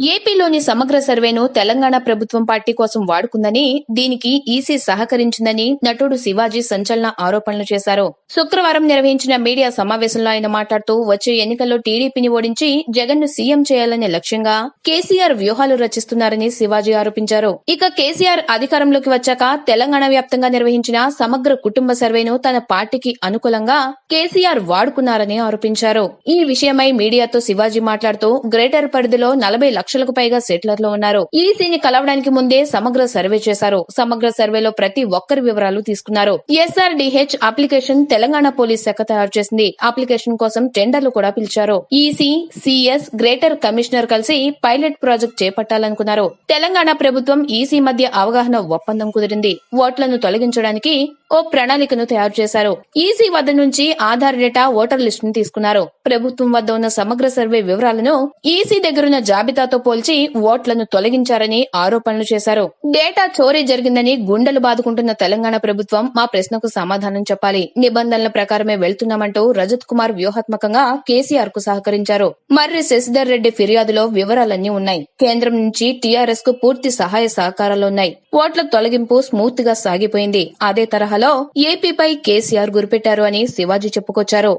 ఏపీలోని సమగ్ర సర్వేను తెలంగాణ ప్రభుత్వం పార్టీ కోసం వాడుకుందని దీనికి ఈసీ సహకరించిందని నటుడు శివాజీ సంచలన ఆరోపణలు చేశారు. శుక్రవారం నిర్వహించిన మీడియా సమావేశంలో ఆయన మాట్లాడుతూ వచ్చే ఎన్నికల్లో టీడీపీని ఓడించి జగన్ను సీఎం చేయాలనే లక్ష్యంగా కేసీఆర్ వ్యూహాలు రచిస్తున్నారని శివాజీ ఆరోపించారు. ఇక కేసీఆర్ అధికారంలోకి వచ్చాక తెలంగాణ వ్యాప్తంగా నిర్వహించిన సమగ్ర కుటుంబ సర్వేను తన పార్టీకి అనుకూలంగా కేసీఆర్ వాడుకున్నారని ఆరోపించారు. ఈ విషయమై మీడియాతో శివాజీ మాట్లాడుతూ గ్రేటర్ పరిధిలో నలభై లక్షలకు పైగా సెటిలర్లు ఉన్నారు. ఈసీని కలవడానికి ముందే సమగ్ర సర్వే చేశారు. సమగ్ర సర్వేలో ప్రతి ఒక్కరి వివరాలు తీసుకున్నారు. ఎస్ఆర్డిహెచ్ అప్లికేషన్ తెలంగాణ పోలీస్ శాఖ తయారు చేసింది. అప్లికేషన్ కోసం టెండర్లు కూడా పిలిచారు. ఈసీ సిఎస్ గ్రేటర్ కమిషనర్ కలిసి పైలట్ ప్రాజెక్ట్ చేపట్టాలనుకున్నారు. తెలంగాణ ప్రభుత్వం ఈసీ మధ్య అవగాహన ఒప్పందం కుదిరింది. ఓట్లను తొలగించడానికి ఓ ప్రణాళికను తయారు చేశారు. ఈసీ వద్ద నుంచి ఆధార్ డేటా ఓటర్ లిస్టును తీసుకున్నారు. ప్రభుత్వం వద్ద ఉన్న సమగ్ర సర్వే వివరాలను ఈసీ దగ్గరున్న జాబితాతో పోల్చి ఓట్లను తొలగించారని ఆరోపణలు చేశారు. డేటా చోరీ జరిగిందని గుండెలు బాదుకుంటున్న తెలంగాణ ప్రభుత్వం మా ప్రశ్నకు సమాధానం చెప్పాలి. నిబంధనల ప్రకారమే వెళ్తున్నామంటూ రజత్ కుమార్ వ్యూహాత్మకంగా కేసీఆర్కు సహకరించారు. మర్రి శశిధర్ రెడ్డి ఫిర్యాదులో వివరాలన్నీ ఉన్నాయి. కేంద్రం నుంచి టీఆర్ఎస్కు పూర్తి సహాయ సహకారాలు ఉన్నాయి. ఓట్ల తొలగింపు స్మూత్గా సాగిపోయింది. అదే తరహాలో ఏపీపై కేసీఆర్ గురిపెట్టారు అని శివాజీ చెప్పుకొచ్చారు.